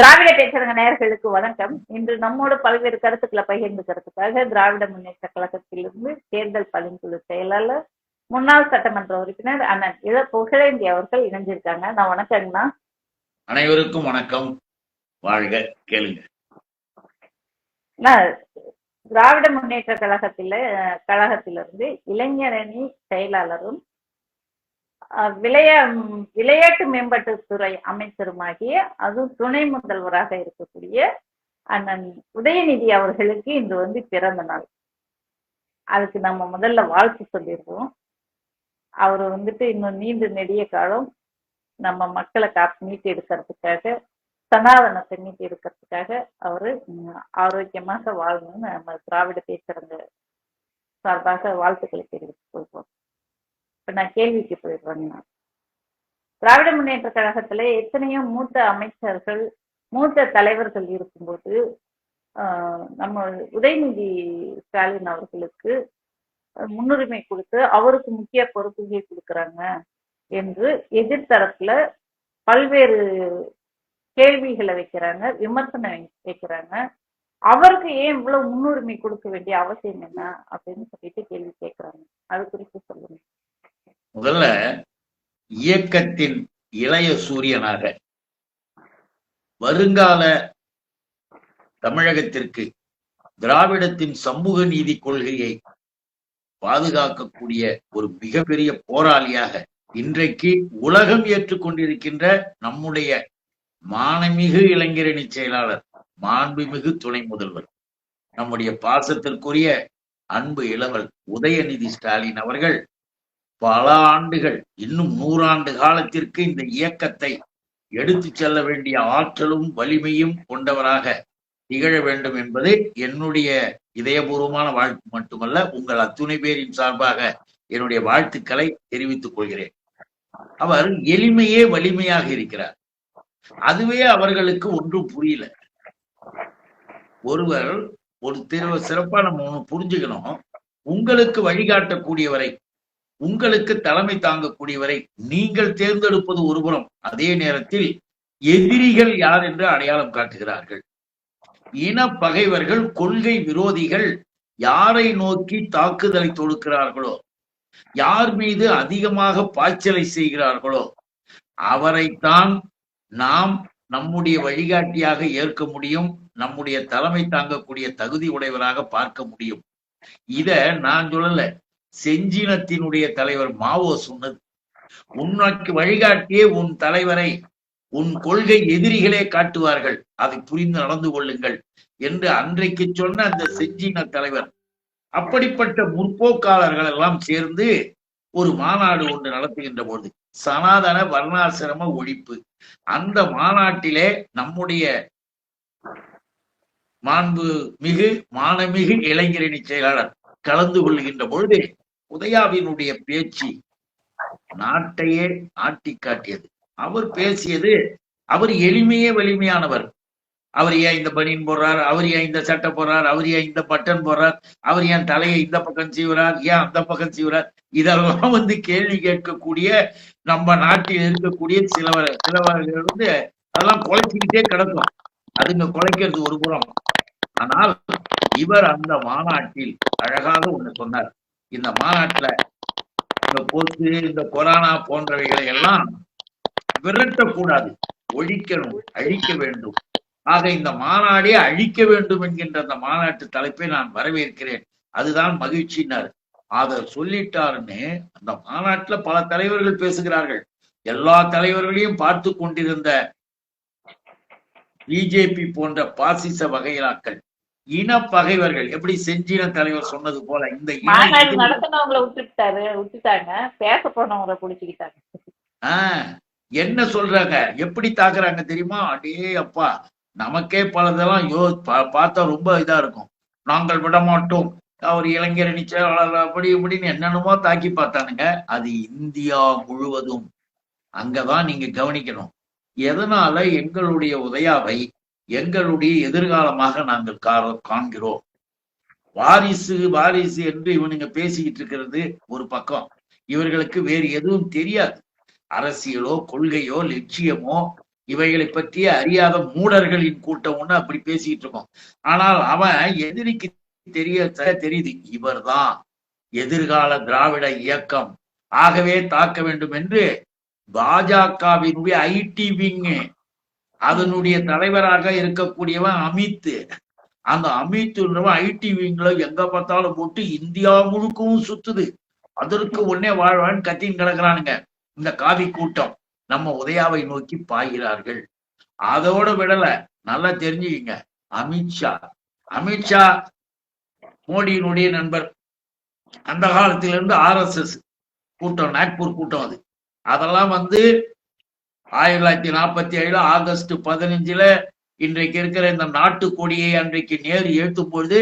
திராவிட பேசுறங்க நேயர்களுக்கு வணக்கம். இன்று நம்மோடு பல்வேறு கருத்துக்களை பகிர்ந்துக்கிறதுக்காக திராவிட முன்னேற்ற கழகத்திலிருந்து தேர்தல் பணிக்குழு செயலாளர் முன்னாள் சட்டமன்ற உறுப்பினர் அண்ணன் இள புகழேந்தி அவர்கள் இணைஞ்சிருக்காங்க. நான் வணக்கங்கண்ணா அனைவருக்கும் வணக்கம். வாழ்க கேளுங்க. திராவிட முன்னேற்ற கழகத்தில கழகத்திலிருந்து இளைஞரணி செயலாளரும் விளையா விளையாட்டு மேம்பாட்டு துறை அமைச்சருமாகிய அதுவும் துணை முதல்வராக இருக்கக்கூடிய அண்ணன் உதயநிதி அவர்களுக்கு இன்று வந்து பிறந்த நாள். அதுக்கு நம்ம முதல்ல வாழ்த்து சொல்லிடுவோம். அவர் வந்துட்டு இன்னும் நீண்டு நெடிய காலம் நம்ம மக்களை காத்து மீட்டு எடுக்கிறதுக்காக சனாதனத்தை மீட்டு எடுக்கிறதுக்காக அவரு ஆரோக்கியமாக வாழணும்னு நம்ம திராவிட பேசுறவங்க சார்பாக வாழ்த்துக்களை தெரிவித்துக் கொள்வோம். இப்ப நான் கேள்விக்கு போயிடுறேங்க திராவிட முன்னேற்ற கழகத்துல எத்தனையோ மூத்த அமைச்சர்கள் மூத்த தலைவர்கள் இருக்கும்போது ஆஹ், நம்ம உதயநிதி ஸ்டாலின் அவர்களுக்கு முன்னுரிமை கொடுத்து அவருக்கு முக்கிய பொறுப்புகளை கொடுக்கறாங்க என்று எதிர்த்தரப்புல பல்வேறு கேள்விகளை வைக்கிறாங்க விமர்சனம் வைக்கிறாங்க. அவருக்கு ஏன் இவ்வளவு முன்னுரிமை கொடுக்க வேண்டிய அவசியம் என்ன அப்படின்னு சொல்லிட்டு கேள்வி கேட்கறாங்க அது குறித்து சொல்லுங்க. முதல்ல இயக்கத்தின் இளைய சூரியனாக வருங்கால தமிழகத்திற்கு திராவிடத்தின் சமூக நீதி கொள்கையை பாதுகாக்கக்கூடிய ஒரு மிகப்பெரிய போராளியாக இன்றைக்கு உலகம் ஏற்றுக்கொண்டிருக்கின்ற நம்முடைய மானமிகு இளைஞரணி செயலாளர் மாண்புமிகு துணை முதல்வர் நம்முடைய பாசத்திற்குரிய அன்பு இளவல் உதயநிதி ஸ்டாலின் அவர்கள் பல ஆண்டுகள் இன்னும் நூறாண்டு காலத்திற்கு இந்த இயக்கத்தை எடுத்துச் செல்ல வேண்டிய ஆற்றலும் வலிமையும் கொண்டவராக திகழ வேண்டும் என்பது என்னுடைய இதயபூர்வமான வாழ்த்து மட்டுமல்ல உங்கள் அத்துணை பேரின் சார்பாக என்னுடைய வாழ்த்துக்களை தெரிவித்துக் கொள்கிறேன். அவர் எளிமையே வலிமையாக இருக்கிறார். அதுவே அவர்களுக்கு ஒன்றும் புரியல. ஒருவர் ஒரு திரு சிறப்பா நம்ம ஒண்ணு புரிஞ்சுக்கணும். உங்களுக்கு வழிகாட்டக்கூடியவரை உங்களுக்கு தலைமை தாங்கக்கூடியவரை நீங்கள் தேர்ந்தெடுப்பது ஒருபுறம் அதே நேரத்தில் எதிரிகள் யார் என்று அடையாளம் காட்டுகிறார்கள். இன பகைவர்கள் கொள்கை விரோதிகள் யாரை நோக்கி தாக்குதலை தொடுக்கிறார்களோ யார் மீது அதிகமாக பாய்ச்சலை செய்கிறார்களோ அவரைத்தான் நாம் நம்முடைய வழிகாட்டியாக ஏற்க முடியும் நம்முடைய தலைமை தாங்கக்கூடிய தகுதி உடையவராக பார்க்க முடியும். இத நான் சொல்லல. செஞ்சினத்தினுடைய தலைவர் மாவோ சொன்னது. உனக்கு வழிகாட்டியே உன் தலைவரை உன் கொள்கை எதிரிகளே காட்டுவார்கள். அதை புரிந்து நடந்து கொள்ளுங்கள் என்று அன்றைக்கு சொன்ன அந்த செஞ்சின தலைவர். அப்படிப்பட்ட முற்போக்காளர்கள் எல்லாம் சேர்ந்து ஒரு மாநாடு ஒன்று நடத்துகின்ற பொழுது சனாதன வர்ணாசிரம ஒழிப்பு. அந்த மாநாட்டிலே நம்முடைய மாண்பு மிகு மானமிகு இளைஞரணி செயலாளர் கலந்து கொள்கின்ற பொழுது உதயாவினுடைய பேச்சு நாட்டையே ஆட்டி காட்டியது. அவர் பேசியது அவர் எளிமையே வலிமையானவர். அவர் ஏன் இந்த பனியன் போடுறார்? அவர் ஏன் இந்த சட்டை போடுறார்? அவர் ஏன் இந்த பட்டன் போடுறார்? அவர் ஏன் தலையை இந்த பக்கம் சீவுறார்? ஏன் அந்த பக்கம் சீவுறார்? இதெல்லாம் வந்து கேள்வி கேட்கக்கூடிய நம்ம நாட்டில் இருக்கக்கூடிய சிலவர் சிலவர்கள் வந்து அதெல்லாம் குலைச்சிக்கிட்டே கிடக்கும். அதுங்க குலைக்கிறது ஒரு புறம். ஆனால் இவர் அந்த மாநாட்டில் அழகாக ஒண்ணு சொன்னார். இந்த மாநாட்டுல இந்த போக்கு இந்த கொரோனா போன்றவைகளை எல்லாம் விரட்டக்கூடாது. ஒழிக்கணும் அழிக்க வேண்டும். ஆக இந்த மாநாடே அழிக்க வேண்டும் என்கின்ற அந்த மாநாட்டு தலைப்பை நான் வரவேற்கிறேன். அதுதான் மகிழ்ச்சினார் அதை சொல்லிட்டாருன்னு அந்த மாநாட்டுல பல தலைவர்கள் பேசுகிறார்கள். எல்லா தலைவர்களையும் பார்த்து கொண்டிருந்த பிஜேபி போன்ற பாசிச வகையிலாக்கள் இன பகைவர்கள் எப்படி செஞ்சின தலைவர் சொன்னது போல இந்த நடத்தினவங்களை விட்டுட்டாரு விட்டுட்டாங்க. பேச போனவங்களை பிடிச்சிக்கிட்டாங்க. ஆஹ் என்ன சொல்றாங்க? எப்படி தாக்குறாங்க தெரியுமா? அடே அப்பா நமக்கே பலதெல்லாம் யோ பார்த்தா ரொம்ப இதா இருக்கும். நாங்கள் விட மாட்டோம் அவர் இளைஞரணி செயலாளர் அப்படி இப்படின்னு என்னென்னமோ தாக்கி பார்த்தானுங்க. அது இந்தியா முழுவதும். அங்கதான் நீங்க கவனிக்கணும். எதனால எங்களுடைய உதயாவை எங்களுடைய எதிர்காலமாக நாங்கள் கா- காண்கிறோம். வாரிசு வாரிசு என்று இவனுங்க பேசிக்கிட்டு இருக்கிறது ஒரு பக்கம். இவர்களுக்கு வேறு எதுவும் தெரியாது. அரசியலோ கொள்கையோ லட்சியமோ இவைகளை பற்றிய அறியாத மூடர்களின் கூட்டம் ஒண்ணு அப்படி பேசிட்டு இருக்கோம். ஆனால் அவன் எதிரிக்கு தெரிய தெரியுது. இவர்தான் எதிர்கால திராவிட இயக்கம். ஆகவே தாக்க வேண்டும் என்று பாஜகவினுடைய ஐடி விங்கு அதனுடைய தலைவராக இருக்கக்கூடியவன் அமித். அந்த அமித்ன்றவன் ஐடி விங்ல எங்க பார்த்தாலும் போட்டு இந்தியா முழுக்கவும் சுத்துது. அதற்கு உடனே வாழ்வான்னு கத்தின்னு கிடக்குறானுங்க. இந்த காவி கூட்டம் நம்ம உதயாவை நோக்கி பாய்கிறார்கள். அதோட விடல நல்லா தெரிஞ்சுக்கிங்க. அமித்ஷா அமித்ஷா மோடியினுடைய நண்பர். அந்த காலத்திலிருந்து ஆர் எஸ் எஸ் கூட்டம் நாக்பூர் கூட்டம் அது. அதெல்லாம் வந்து ஆயிரத்தி தொள்ளாயிரத்தி நாற்பத்தி ஏழு ஆகஸ்ட் பதினஞ்சுல இன்றைக்கு இருக்கிற இந்த நாட்டு கொடியை அன்றைக்கு நேரு ஏற்றும் பொழுது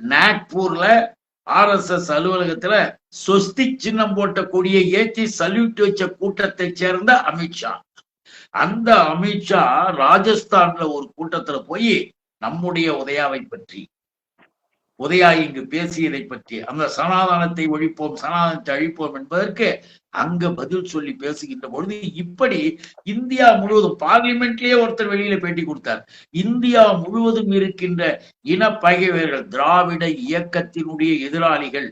நாக்பூர்ல ஆர் எஸ் எஸ் அலுவலகத்துல சொஸ்தி சின்னம் போட்ட கொடியை ஏற்றி சல்யூட் வச்ச கூட்டத்தை சேர்ந்த அமித்ஷா அந்த அமித்ஷா ராஜஸ்தான்ல ஒரு கூட்டத்துல போய் நம்முடைய உதயாவை பற்றி உதயா இங்கு பேசியதை பற்றி அந்த சனாதானத்தை ஒழிப்போம் சனாதனத்தை அழிப்போம் என்பதற்கு அங்க பதில் சொல்லி பேசுகின்ற பொழுது இப்படி இந்தியா முழுவதும் பார்லிமெண்ட்லயே ஒருத்தர் வெளியில பேட்டி கொடுத்தார். இந்தியா முழுவதும் இருக்கின்ற இன பகைவர்கள் திராவிட இயக்கத்தினுடைய எதிராளிகள்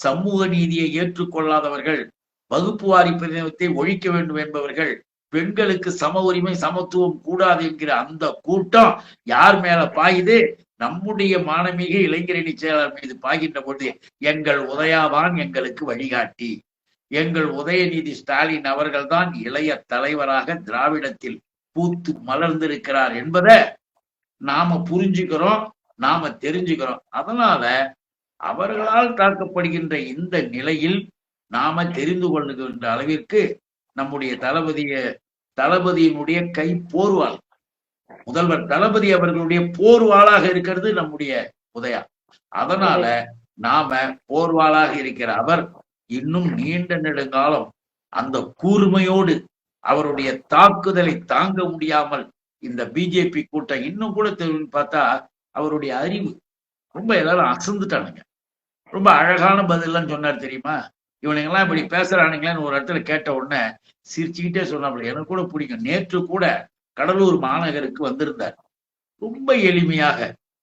சமூக நீதியை ஏற்றுக்கொள்ளாதவர்கள் வகுப்புவாரி பிரதிநிதித்தை ஒழிக்க வேண்டும் என்பவர்கள் பெண்களுக்கு சம உரிமை சமத்துவம் கூடாது என்கிற அந்த கூட்டம் யார் மேல பாயுது? நம்முடைய மானமிக இளைஞரணி செயலாளர் மீது பாய்கின்ற பொழுது எங்கள் உதயாவான் எங்களுக்கு வழிகாட்டி. எங்கள் உதயநிதி ஸ்டாலின் அவர்கள்தான் இளைய தலைவராக திராவிடத்தில் பூத்து மலர்ந்திருக்கிறார் என்பதை நாம புரிஞ்சுக்கிறோம் நாம தெரிஞ்சுக்கிறோம். அதனால அவர்களால் தாக்கப்படுகின்ற இந்த நிலையில் நாம தெரிந்து கொள்ளுகின்ற அளவிற்கு நம்முடைய தளபதிய தளபதியினுடைய கை போர்வாள். முதல்வர் தளபதி அவர்களுடைய போர்வாளாக இருக்கிறது நம்முடைய உதயா. அதனால நாம போர்வாளாக இருக்கிற அவர் இன்னும் நீண்ட நெடுங்காலம் அந்த கூர்மையோடு அவருடைய தாக்குதலை தாங்க முடியாமல் இந்த பிஜேபி கூட்டம் இன்னும் கூட தெரியும் பார்த்தா அவருடைய அறிவு ரொம்ப எல்லாரும் அசந்துட்டானுங்க. ரொம்ப அழகான பதில்லாம் சொன்னார் தெரியுமா? இவனுங்கெல்லாம் இப்படி பேசுறானுங்களேன்னு ஒரு இடத்துல கேட்ட உடனே சிரிச்சுக்கிட்டே சொன்னாப்புல எனக்கு கூட பிடிக்கும். நேற்று கூட கடலூர் மாநகருக்கு வந்திருந்தார். ரொம்ப எளிமையாக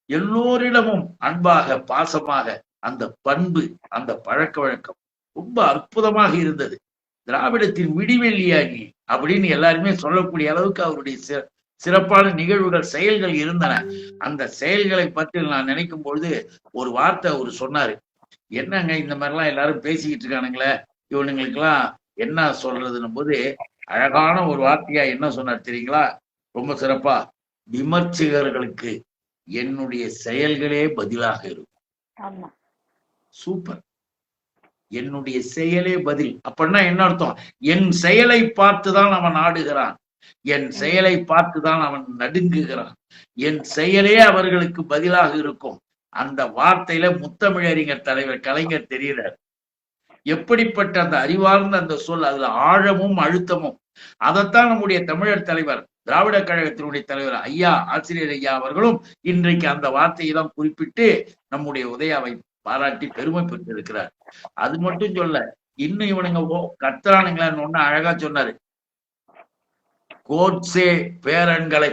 எல்லோரிடமும் அன்பாக பாசமாக அந்த பண்பு அந்த பழக்க வழக்கம் ரொம்ப அற்புதமாக இருந்தது. திராவிடத்தின் விடிவெள்ளியா நீ அப்படின்னு எல்லாருமே சொல்லக்கூடிய அளவுக்கு அவருடைய சிறப்பான நிகழ்வுகள் செயல்கள் இருந்தன. அந்த செயல்களை பற்றி நான் நினைக்கும் பொழுது ஒரு வார்த்தை அவர் சொன்னாரு. என்னங்க இந்த மாதிரிலாம் எல்லாரும் பேசிக்கிட்டு இருக்கானுங்களே இவனுங்களுக்கெல்லாம் என்ன சொல்றதுன்னும் போது அழகான ஒரு வார்த்தையா என்ன சொன்னார் தெரியுங்களா? ரொம்ப சிறப்பா. விமர்சகர்களுக்கு என்னுடைய செயல்களே பதிலாக இருக்கும். சூப்பர். என்னுடைய செயலே பதில். அப்படின்னா என்ன அர்த்தம்? என் செயலை பார்த்துதான் அவன் ஆடுகிறான். என் செயலை பார்த்துதான் அவன் நடுங்குகிறான். என் செயலே அவர்களுக்கு பதிலாக இருக்கும். அந்த வார்த்தையில முத்தமிழறிஞர் தலைவர் கலைஞர் தெரிகிறார் எப்படிப்பட்ட அந்த அறிவார்ந்த அந்த சொல் அதுல ஆழமும் அழுத்தமும். அதைத்தான் நம்முடைய தமிழர் தலைவர் திராவிட கழகத்தினுடைய தலைவர் ஐயா ஆசிரியர் ஐயா அவர்களும் இன்றைக்கு அந்த வார்த்தையை தான் குறிப்பிட்டு நம்முடைய உதயாவை பாராட்டி பெருமை பெற்றிருக்கிறார். அது மட்டும் சொல்ல இன்னும் இவனுங்க கத்துறானுங்களான்னு ஒண்ணு அழகா சொன்னாரு. கோட்சே பேரன்களை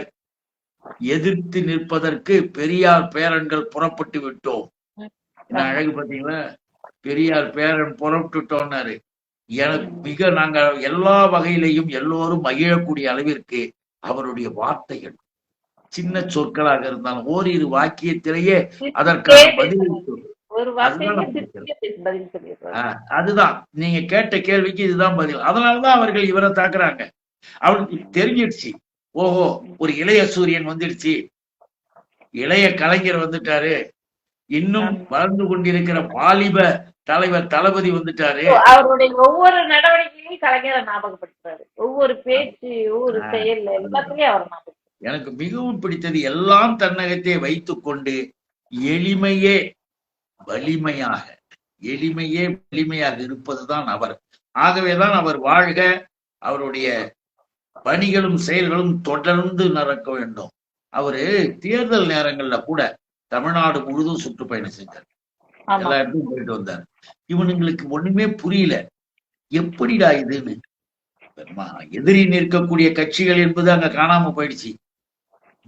எதிர்த்து நிற்பதற்கு பெரியார் பேரன்கள் புறப்பட்டு விட்டோம். என்ன அழகு பாத்தீங்களா பெரியார் பேரன் புறப்பட்டுட்டோம்னாரு. மிக நாங்க எல்லா வகையிலையும் எல்லோரும் மகிழக்கூடிய அளவிற்கு அவருடைய வார்த்தைகள். சின்ன சொற்களாக இருந்தாலும் ஓரிரு வாக்கியத்திலேயே அதற்கான பதில் அதுதான். நீங்க கேட்ட கேள்விக்கு இதுதான் பதில். அதனாலதான் அவர்கள் இவரை தாக்குறாங்க. அவனுக்கு தெரிஞ்சிடுச்சு. ஓஹோ ஒரு இளைய சூரியன் வந்துடுச்சு. இளைய கலைஞர் வந்துட்டாரு. இன்னும். வளர்ந்து கொண்டிருக்கிற வாலிப தலைவர் தளபதி வந்துட்டாரு. அவருடைய ஒவ்வொரு நடவடிக்கையும் கலைஞரை ஞாபகப்படுத்துறாரு. ஒவ்வொரு பேச்சு ஒவ்வொரு. செயல் எல்லாத்துலயும் அவர் ஞாபகம் எனக்கு மிகவும் பிடித்தது எல்லாம் தன்னகத்தே வைத்துக்கொண்டு எளிமையே வலிமையாக எளிமையே வலிமையாக இருப்பதுதான் அவர். ஆகவேதான் அவர் வாழ்க அவருடைய பணிகளும் செயல்களும் தொடர்ந்து நடக்க வேண்டும். அவரு தேர்தல் நேரங்கள்ல கூட தமிழ்நாடு முழுதும் சுற்றுப்பயணம் செஞ்சார். எல்லா இடத்துக்கும் போயிட்டு வந்தார். இவனுங்களுக்கு ஒண்ணுமே புரியல. எப்படிடா இதுன்னு. எதிரி நிற்கக்கூடிய கட்சிகள் என்பது அங்க காணாம போயிடுச்சு.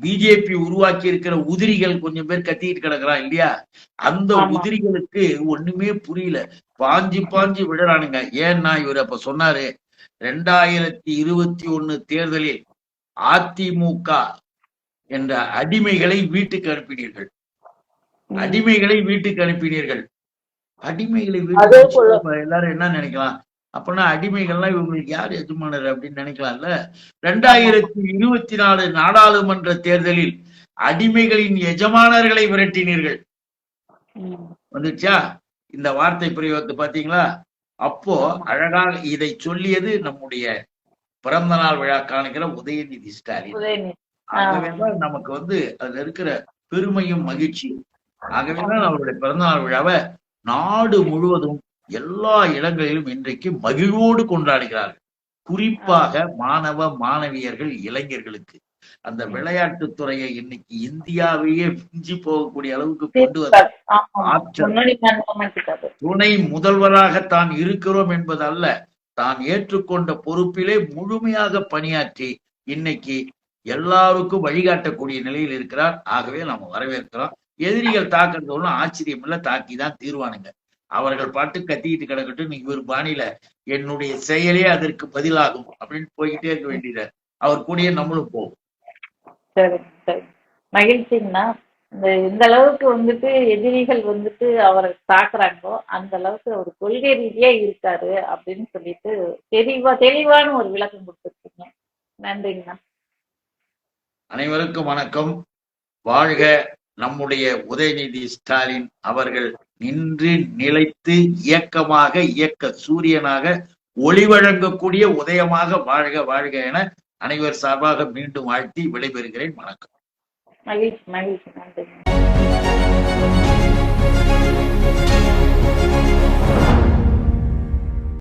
பிஜேபி உருவாக்கி இருக்கிற உதிரிகள் கொஞ்சம் பேர் கத்திட்டு கிடக்குறான் இல்லையா? அந்த. உதிரிகளுக்கு ஒண்ணுமே புரியல. பாஞ்சு பாஞ்சு விடுறானுங்க ஏன்னா இவர் அப்ப சொன்னாரு ரெண்டாயிரத்தி இருபத்தி ஒண்ணு தேர்தலில் அதிமுக என்ற அடிமைகளை வீட்டுக்கு அனுப்பினீர்கள். அடிமைகளை வீட்டுக்கு அனுப்பினீர்கள். அடிமைகளை வீட்டுக்கு எல்லாரும் என்ன நினைக்கலாம்? அப்பனா அடிமைகள்லாம் இவங்களுக்கு யார் எஜமானர் அப்படின்னு நினைக்கலாம்ல? ரெண்டாயிரத்தி இருபத்தி நாலு நாடாளுமன்ற தேர்தலில் அடிமைகளின் எஜமானர்களை விரட்டினீர்கள். வந்துச்சா இந்த வார்த்தை பிரயோகத்தை பாத்தீங்களா அப்போ அழகாக இதை சொல்லியது நம்முடைய பிறந்த நாள் விழா காணுகிற உதயநிதி ஸ்டாலின். நமக்கு வந்து அதுல இருக்கிற பெருமையும் மகிழ்ச்சியும் ஆகவேதான் அவருடைய பிறந்தநாள் விழாவை நாடு முழுவதும் எல்லா இடங்களிலும் இன்றைக்கு மகிழ்வோடு கொண்டாடுகிறார்கள். குறிப்பாக மாணவ மாணவியர்கள் இளைஞர்களுக்கு. அந்த விளையாட்டுத் துறையை இன்னைக்கு இந்தியாவையே மிஞ்சி போகக்கூடிய அளவுக்கு கொண்டு மாநிலமாக்கிட்டாரு. துணை முதல்வராக தான் இருக்கிறோம் என்பது அல்ல தான் ஏற்றுக்கொண்ட பொறுப்பிலே முழுமையாக பணியாற்றி இன்னைக்கு எல்லாருக்கும் வழிகாட்டக்கூடிய நிலையில் இருக்கிறார். ஆகவே நாம வரவேற்கிறோம். எதிரிகள் தாக்குறது ஒன்றும் ஆச்சரியம் இல்ல தாக்கி தான் தீர்வானுங்க. அவர்கள் பாட்டு கத்திக்கிட்டு கிடக்கட்டும் நீங்க ஒரு பாணியில என்னுடைய செயலே அதற்கு பதிலாகும் அப்படின்னு போய்கிட்டே இருக்க வேண்டியது? அவர் கூடயே நம்மளும் போவோம். சரி சரி. மகிழ்ச்சிங்கண்ணா. இந்த இந்த அளவுக்கு வந்துட்டு எதிரிகள் வந்துட்டு அவரை தாக்குறாங்களோ அந்த அளவுக்கு அவர் கொள்கை ரீதியா இருக்காரு அப்படின்னு சொல்லிட்டு தெளிவா தெளிவான ஒரு விளக்கம் கொடுத்துருக்கீங்க. நன்றிங்கண்ணா. அனைவருக்கும் வணக்கம். வாழ்க நம்முடைய உதயநிதி ஸ்டாலின் அவர்கள் நின்று நிலைத்து இயக்கமாக இயக்க சூரியனாக ஒளி வழங்கக்கூடிய உதயமாக வாழ்க வாழ்க என அனைவர் சார்பாக மீண்டும் வாழ்த்தி விடைபெறுகிறேன். வணக்கம். மகிழ்ச்சி மகிழ்ச்சி.